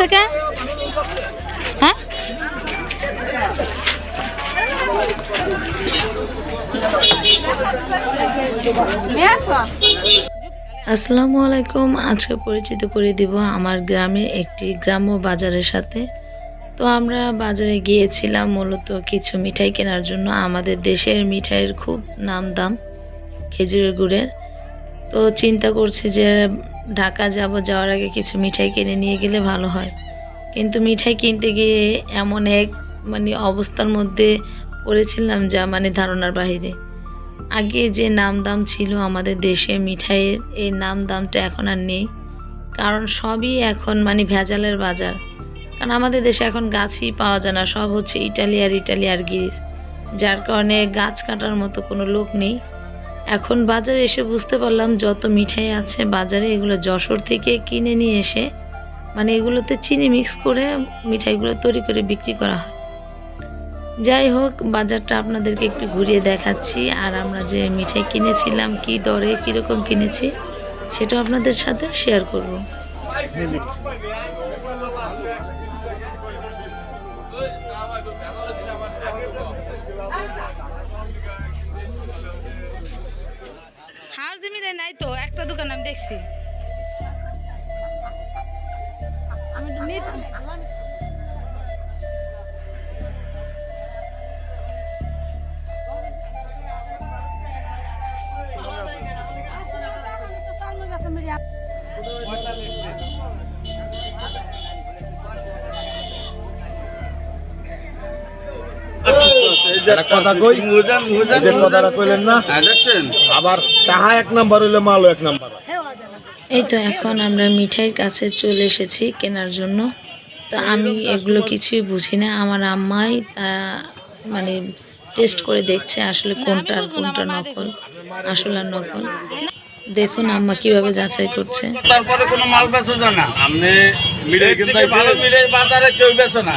বাংসা কে হ্যাঁ? আসসালামু আলাইকুম। আজকে পরিচিত করে দিব আমার গ্রামের একটি গ্রাম্য বাজারের সাথে। তো আমরা বাজারে গিয়েছিলাম মূলত কিছু মিঠাই কেনার জন্য। আমাদের দেশের মিঠাইয়ের খুব নাম দাম, খেজুরের গুড়ের। তো চিন্তা করছি যে ঢাকা যাব যাওয়ার আগে কিছু মিঠাই কিনে নিয়ে গেলে ভালো হয়। কিন্তু মিঠাই কিনতে গিয়ে এমন এক মানে অবস্থার মধ্যে পড়েছিলাম যা মানে ধারণার বাইরে আগে যে নাম দাম ছিল আমাদের দেশে মিঠাইয়ের, এই নাম দামটা এখন আর নেই। কারণ সবই এখন মানে ভেজালের বাজার। কারণ আমাদের দেশে এখন গাছই পাওয়া যায় না, সব হচ্ছে ইটালি আর ইটালি আর গ্রিস। যার কারণে গাছ কাটার মতো কোনো লোক নেই। এখন বাজারে এসে বুঝতে পারলাম যত মিঠাই আছে বাজারে এগুলো যশোর থেকে কিনে নিয়ে এসে মানে এগুলোতে চিনি মিক্স করে মিঠাইগুলো তৈরি করে বিক্রি করা হয়। যাই হোক, বাজারটা আপনাদেরকে একটু ঘুরিয়ে দেখাচ্ছি আর আমরা যে মিঠাই কিনেছিলাম, কি দরে, কীরকম কিনেছি সেটা আপনাদের সাথে শেয়ার করব। নাই তো একটা দোকান আমি দেখছি। আমি কথা কই? এই কথাটা কইলেন না? আবার তাহা এক নাম্বার হইলে মালও এক নাম্বার। এই তো এখন আমরা মিঠাইয়ের কাছে চলে এসেছি কেনার জন্য। তো আমি এগুলো কিছুই বুঝি না। আমার আম্মাই তা মানে টেস্ট করে দেখছে আসলে কোনটা আর কোনটা নকল আসল আর নকল। দেখুন আম্মা কীভাবে যাচাই করছে। তারপরে কোনো মাল বেচে যায় না। আপনি মিঠাই বাজারে কেউ বেচে না।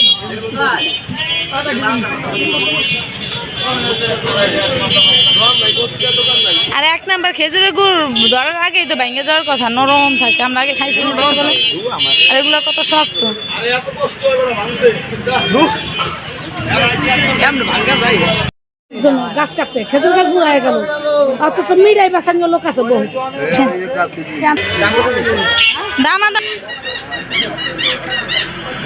আর এক নাম্বার খেজুরের গুড় ধরার আগেই তো ভেঙে যাওয়ার কথা নরম থাকে আমরা আগে খাইছি আর এগুলো কত শক্ত। জন্য গাছ কাটতে খেজুর গাছ বুড়ায় গেল। অথচ মিরাই বাঁচানো লোক আছে বহু দাম আদা আমি জানি না মক্কেল পাইছে আটশোশো টাকা কেজি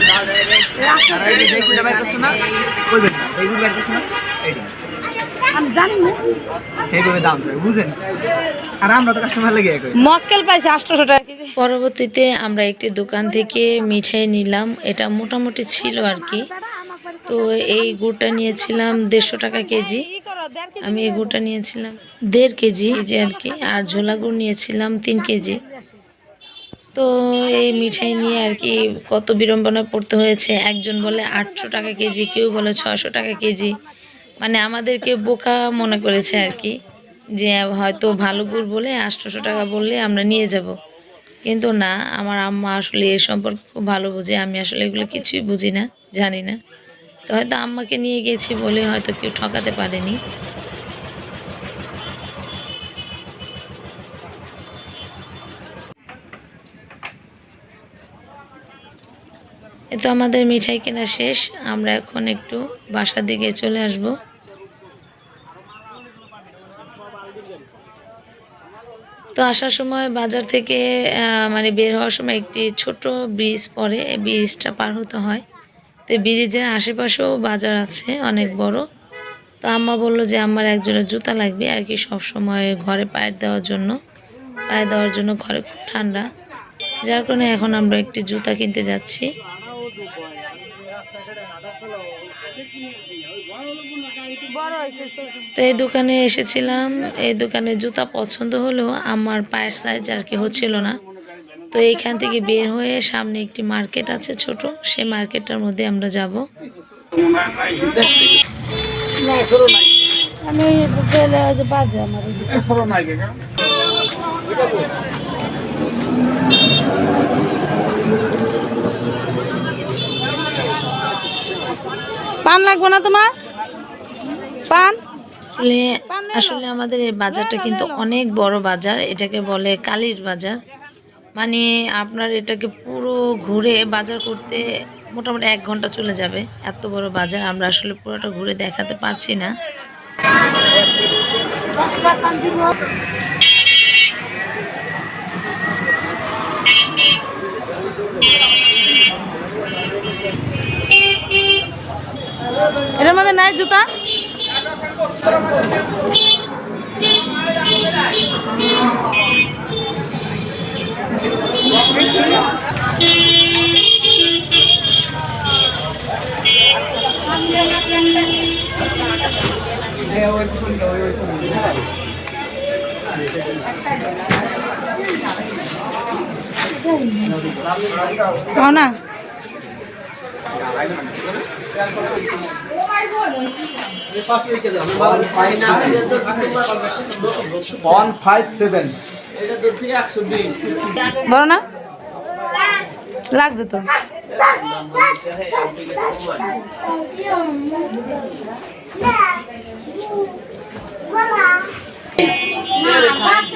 পরবর্তীতে আমরা একটি দোকান থেকে মিঠাই নিলাম। এটা মোটামুটি ছিল আর কি। তো এই গুড়টা নিয়েছিলাম দেড়শো টাকা কেজি। আমি এই গুড়টা নিয়েছিলাম দেড় কেজি আর কি। আর ঝোলা গুড় নিয়েছিলাম তিন কেজি। তো এই মিঠাই নিয়ে আর কি কত বিড়ম্বনা পড়তে হয়েছে। একজন বলে আটশো টাকা কেজি, কেউ বলে ছশো টাকা কেজি। মানে আমাদেরকে বোকা মনে করেছে আর কি যে হয়তো ভালো গুড় বলে আটশোশো টাকা বললে আমরা নিয়ে যাব। কিন্তু না, আমার আম্মা আসলে এ সম্পর্কে খুব ভালো বুঝে। আমি আসলে এগুলো কিছুই বুঝি না, জানি না। তো হয়তো আম্মাকে নিয়ে গেছি বলে হয়তো কেউ ঠকাতে পারেনি। এ তো আমাদের মিঠাই কেনা শেষ। আমরা এখন একটু বাসার দিকে চলে আসব। তো আসার সময় বাজার থেকে মানে বের হওয়ার সময় একটি ছোট ব্রিজ পড়ে। এই ব্রিজটা পার হতে হয়। তো ব্রিজের আশেপাশেও বাজার আছে, অনেক বড়। তো আম্মা বলল যে, আমার একজনের জুতা লাগবে আর কি সব সময় ঘরে পায়ের দেওয়ার জন্য। পায়ে দেওয়ার জন্য ঘরে খুব ঠান্ডা। যার কারণে এখন আমরা একটি জুতা কিনতে যাচ্ছি। তো এই দোকানে এসেছিলাম এই দোকানে জুতা পছন্দ হলেও আমার পায়ের সাইজ আর কি হচ্ছিল না। তো এইখান থেকে বের হয়ে সামনে একটি মার্কেট আছে ছোট সেই মার্কেটটার মধ্যে আমরা যাব। পান লাগবো না তোমার? পান? আসলে আসলে আমাদের এই বাজারটা কিন্তু অনেক বড় বাজার এটাকে বলে কালীর বাজার। মানে আপনার এটাকে পুরো ঘুরে বাজার করতে মোটামুটি এক ঘণ্টা চলে যাবে এত বড় বাজার। আমরা আসলে পুরোটা ঘুরে দেখাতে পারছি না। এটার মধ্যে নাই জুতা? না ওয়ান ফাইভ সেভেন বলো না? লাগছে তো।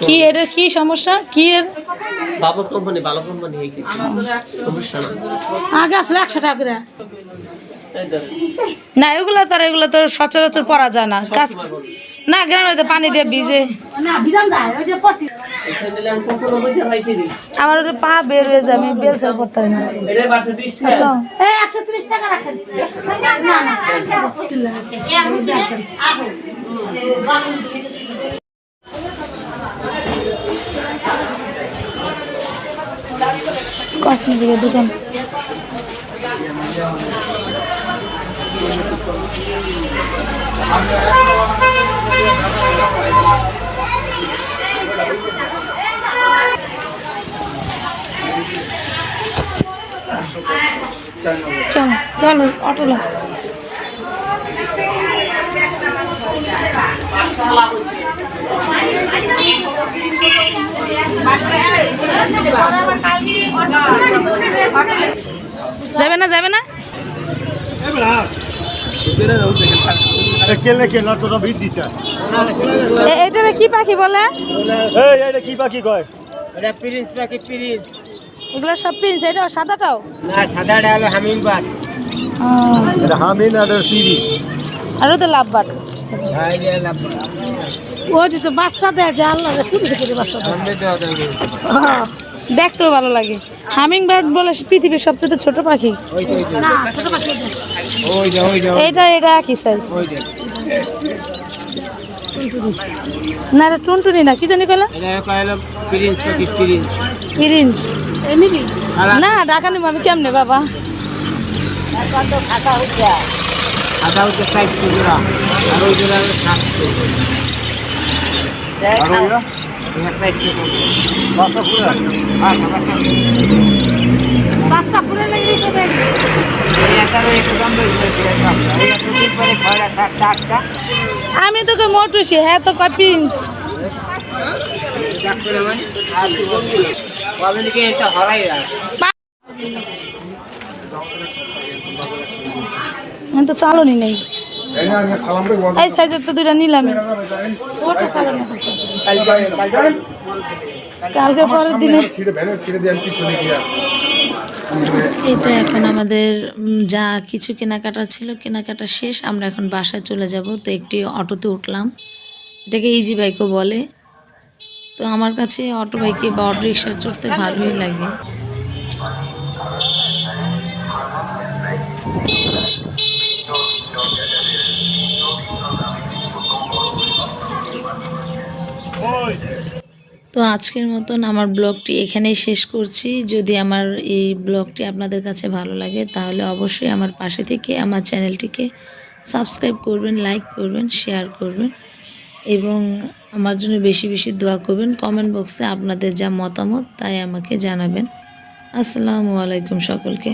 কি এর কি সমস্যা কি এর বাবুর কোম্পানি ভালো কোম্পানি হয়ে গেছে সমস্যা না আগে আসলে একশো টাকা করে না এগুলো তার এগুলো তো সচরাচর পরা যায় না কাজ না গ্রামে তো পানি দিয়ে ভিজে আমার ওটা পা বের হয়ে যায় আমি বেল সেল করতে পারি না টাকা এই একশো ত্রিশ টাকা রাখেন না না কসমেটিকের দোকান চলো চলো অটো লো। যাবে না যাবে না? কি পাখি বলে এটা কি পাখি কয় এটা প্রিন্স পাখি প্রিন্স। এগুলো সব পিনছে এটা সাদাটাও? না সাদাটা হলো হামিং বার্ড এটা হামিন আর সিরি আর ওদের লাভ বাট। লাভ ও যে তো বাচ্চা দেয় যে আল্লাহ বাচ্চা দেয়? দেখতেও ভালো লাগে। হামিং বার্ড বলে পৃথিবীর সবচেয়ে ছোট পাখি। এইটা এটা একই সাইজ না এটা টুনটুনি না কি জানি কইলা? প্রিন্স না ঢাকা নিবো আমি কেমনে বাবা? আর ওই আমি তোকে মোটুসি হ্যাঁ তো কয় প্রিন্স তো চালনি নেই। এই সাইজের তো দুইটা চালনি কালকে পরের দিনে এই তো এখন আমাদের যা কিছু কেনাকাটা ছিল কেনাকাটা শেষ। আমরা এখন বাসায় চলে যাব। তো একটি অটোতে উঠলাম। এটাকে ইজি বাইকও বলে। তো আমার কাছে অটো বাইকে বা অটো রিক্সায় চড়তে ভালোই লাগে। তো আজকের মতন আমার ব্লগটি এখানেই শেষ করছি। যদি আমার এই ব্লগটি আপনাদের কাছে ভালো লাগে, তাহলে অবশ্যই আমার পাশে থেকে আমার চ্যানেলটিকে সাবস্ক্রাইব করবেন, লাইক করবেন, শেয়ার করবেন এবং আমার জন্য বেশি বেশি দোয়া করবেন। কমেন্ট বক্সে আপনাদের যা মতামত, তাই আমাকে জানাবেন। আসসালামু আলাইকুম সকলকে।